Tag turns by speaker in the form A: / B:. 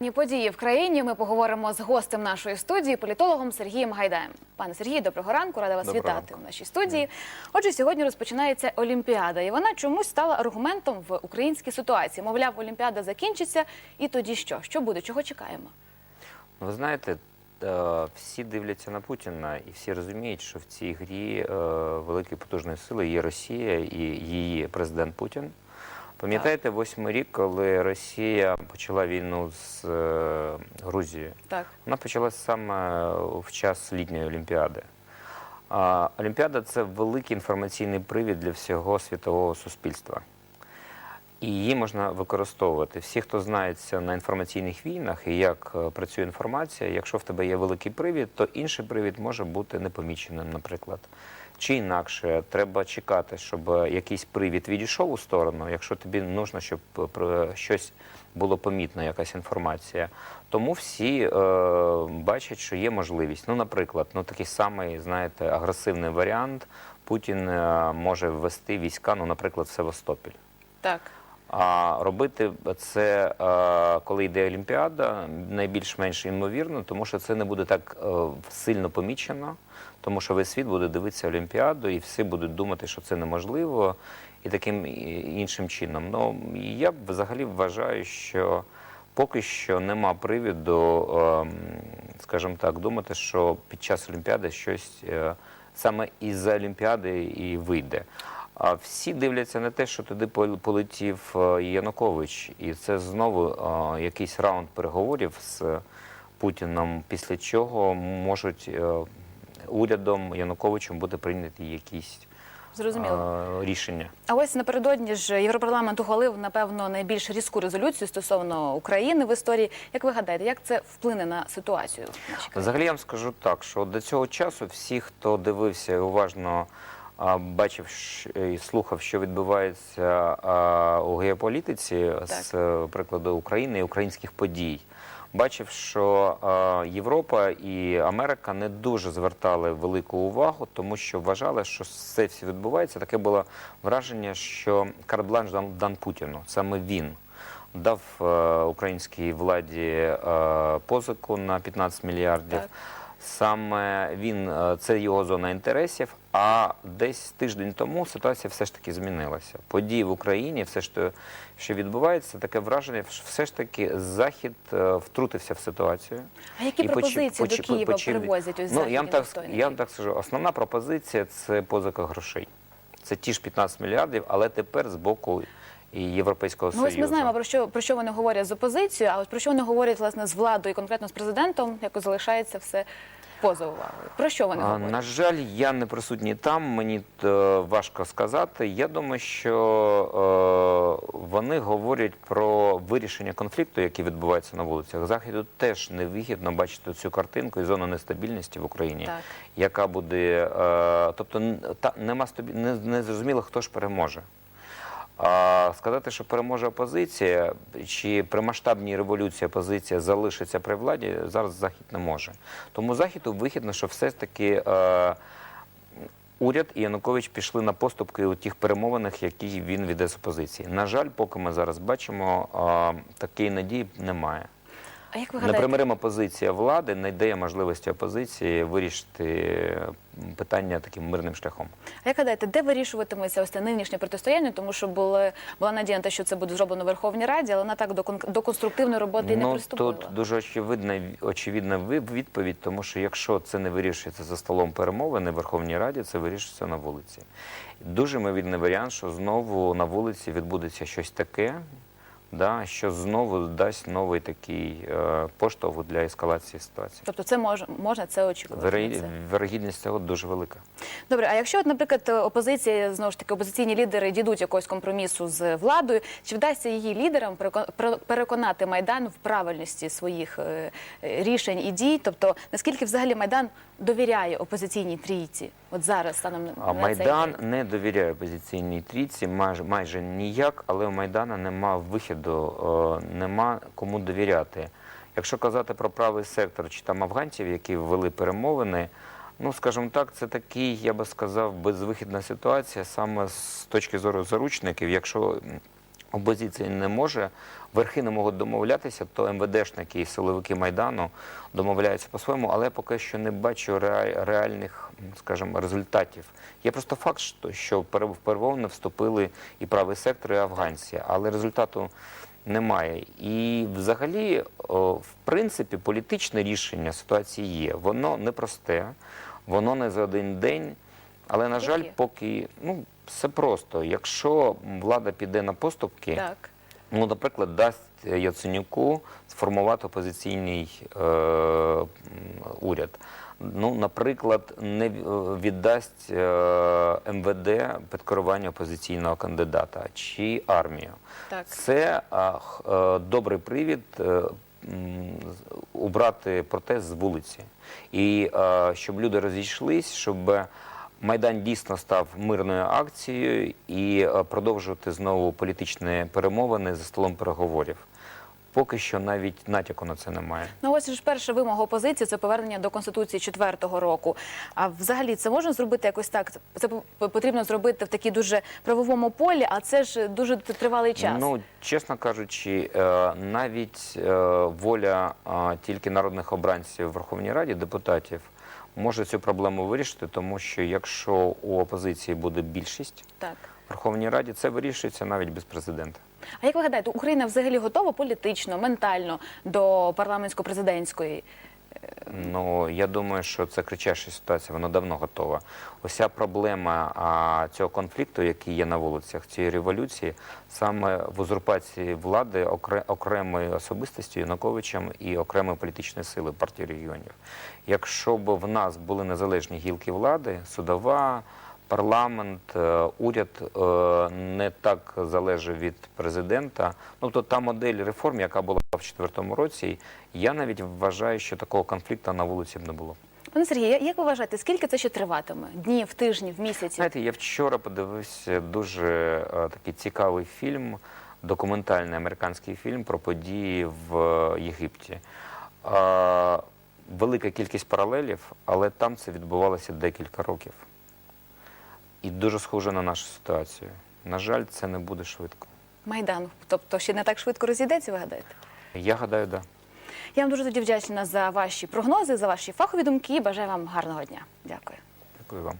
A: Ні події в країні. Ми поговоримо з гостем нашої студії, політологом Сергієм Гайдаєм. Пане Сергію, доброго ранку. Рада вас
B: Доброго
A: вітати
B: ранку.
A: у нашій студії. Отже, сьогодні розпочинається Олімпіада, і вона чомусь стала аргументом в українській ситуації. Мовляв, Олімпіада закінчиться, і тоді що? Що буде? Чого чекаємо?
B: Ну, Ви знаєте, е, всі дивляться на Путіна і всі розуміють, що в цій грі е, великої потужної сили є Росія і її президент Путін. Пам'ятаєте, восьмий рік, коли Росія почала війну з е, Грузією?
A: Так,
B: Вона почалася саме в час літньої Олімпіади. А Олімпіада це великий інформаційний привід для всього світового суспільства. І її можна використовувати. Всі, хто знається на інформаційних війнах і як е, працює інформація, якщо в тебе є великий привід, то інший привід може бути непоміченим, наприклад. Чи інакше треба чекати, щоб е, якийсь привід відійшов у сторону, якщо тобі нужно, щоб е, про щось було помітно, якась інформація. Тому всі е, бачать, що є можливість. Ну, наприклад, ну такий самий, знаєте, агресивний варіант. Путін е, може ввести війська, ну, наприклад, в Севастополь.
A: так.
B: А робити це, е, коли йде Олімпіада, найбільш-менш ймовірно, тому що це не буде так е, сильно помічено, тому що весь світ буде дивитися Олімпіаду, і всі будуть думати, що це неможливо, і таким іншим чином. Ну я взагалі вважаю, що поки що нема привіду, ем, скажімо так, думати, що під час Олімпіади щось е, саме із-за Олімпіади і вийде. А всі дивляться на те, що туди пол- полетів е, Янукович, і це знову е, якийсь раунд переговорів з Путіном, після чого можуть е, урядом Януковичем бути прийняті якісь
A: Зрозуміло.
B: рішення.
A: А ось напередодні ж Європарламент ухвалив, напевно, найбільш різку резолюцію стосовно України в історії. Як ви гадаєте, як це вплине на ситуацію?
B: Взагалі я вам скажу так, що до цього часу всі, хто дивився і уважно бачив і слухав, що відбувається у геополітиці з е, прикладу України і українських подій, бачив, що Європа і Америка не дуже звертали велику увагу, тому що вважали, що це все відбувається. Таке було враження, що карт-бланш дан, дан Путіну, саме він дав е, українській владі е, позику на 15 мільярдів.
A: Так.
B: Саме він е, це його зона інтересів. А десь тиждень тому ситуація все ж таки змінилася. Події в Україні, все що, що відбувається, таке враження, що все ж таки Захід е, втрутився в ситуацію.
A: А які
B: І
A: пропозиції
B: почи-
A: до Києва
B: почив-
A: привозять ось
B: Ну, я вам так я вам так скажу. Основна пропозиція це позика грошей. Це ті ж 15 мільярдів, але тепер з боку і Європейського
A: Ну, ось
B: Союзу.
A: ми знаємо про що про що вони говорять з опозицією, а ось про що вони говорять власне з владою, і конкретно з президентом, як залишається все поза увагою. Про що вони говорять?
B: На жаль, я не присутній там, мені е, важко сказати. Я думаю, що е, вони говорять про вирішення конфлікту, який відбувається на вулицях. Заходу теж невигідно бачити цю картинку і зону нестабільності в Україні,
A: Так.
B: яка буде. Е, тобто та, нема стабі- не, не зрозуміло, хто ж переможе. А сказати, що переможе опозиція, чи при масштабній революції опозиція залишиться при владі, зараз Захід не може. Тому Західу вихідно, що все ж таки е, уряд і Янукович пішли на поступки у тих перемовинах, які він веде з опозиції. На жаль, поки ми зараз бачимо, е, такої надії немає.
A: А як ви гадаєте?
B: Непримирима позиція влади не дає можливості опозиції вирішити питання таким мирним шляхом.
A: А як гадаєте, де вирішуватиметься ось це нинішнє протистояння? Тому що були, була надія на те, що це буде зроблено в Верховній Раді, але вона так до, кон- до конструктивної роботи і не
B: ну,
A: приступила.
B: тут дуже очевидна, очевидна відповідь, тому що якщо це не вирішується за столом перемовини в Верховній Раді, це вирішується на вулиці. Дуже ймовірний варіант, що знову на вулиці відбудеться щось таке, да, що знову дасть новий такий е, поштовх для ескалації ситуації.
A: Тобто це може, можна це очікувати. Це.
B: Вирогідність цього дуже велика.
A: Добре, а якщо, от, наприклад, опозиція знову ж таки опозиційні лідери дійдуть якогось компромісу з владою, чи вдасться її лідерам перекон- переконати майдан в правильності своїх е, е, рішень і дій? Тобто наскільки взагалі майдан довіряє опозиційній трійці? От зараз станом на
B: А
A: цей
B: Майдан
A: день?
B: не довіряє опозиційній трійці майже, майже ніяк, але у Майдана нема вихіду, е, нема кому довіряти. Якщо казати про правий сектор чи там афганців, які ввели перемовини, ну скажімо так, це такий, я би сказав, безвихідна ситуація саме з точки зору заручників. Якщо опозиція не може, верхи не можуть домовлятися, то МВДшники і силовики Майдану домовляються по-своєму, але я поки що не бачу реальних, скажімо, результатів. Є просто факт, що- в пере- вступили і правий сектор, і афганці, але результату немає. І взагалі, в принципі, політичне рішення ситуації є. Воно непросте, воно не за один день. Але, на жаль, поки ну, все просто. Якщо влада піде на поступки,
A: Так.
B: ну, наприклад, дасть Яценюку сформувати опозиційний е, уряд. Ну, наприклад, не віддасть е, МВД під керування опозиційного кандидата чи армію.
A: Так.
B: Це а, х- е, добрий привід е, м, з- убрати протест з вулиці. І е, щоб люди розійшлись, щоб Майдан дійсно став мирною акцією і е, продовжувати знову політичні перемовини за столом переговорів. Поки що навіть натяку на це немає.
A: Ну ось ж перша вимога опозиції це повернення до конституції четвертого року. А взагалі це можна зробити якось так? Це по- потрібно зробити в такій дуже правовому полі, а це ж дуже тривалий час.
B: Ну, чесно кажучи, е, навіть е, воля тільки народних обранців в Верховній Раді, депутатів, може цю проблему вирішити, тому що якщо у опозиції буде більшість
A: так.
B: в Верховній Раді, це вирішується навіть без президента.
A: А як ви гадаєте, Україна взагалі готова політично, ментально до парламентсько-президентської?
B: Ну, я думаю, що це кричаща ситуація, вона давно готова. Уся проблема цього конфлікту, який є на вулицях, цієї революції, саме в узурпації влади окре- окремої особистості Януковичем і окремої політичної сили партії регіонів. Якщо б в нас були незалежні гілки влади, судова, парламент, е, уряд е, не так залежав від президента. Ну, то та модель реформ, яка була в четвертому році, я навіть вважаю, що такого конфлікту на вулиці б не було.
A: Пане Сергію, як ви вважаєте, скільки це ще триватиме? Днів, тижнів, місяців?
B: Знаєте, я вчора подивився дуже е, такий цікавий фільм, документальний американський фільм про події в Єгипті. Велика кількість паралелів, але там це відбувалося декілька років. І дуже схоже на нашу ситуацію. На жаль, це не буде швидко.
A: Майдан, тобто ще не так швидко розійдеться, ви гадаєте?
B: Я гадаю, так. Да.
A: Я вам дуже тоді вдячна за ваші прогнози, за ваші фахові думки. Бажаю вам гарного дня. Дякую.
B: Дякую вам.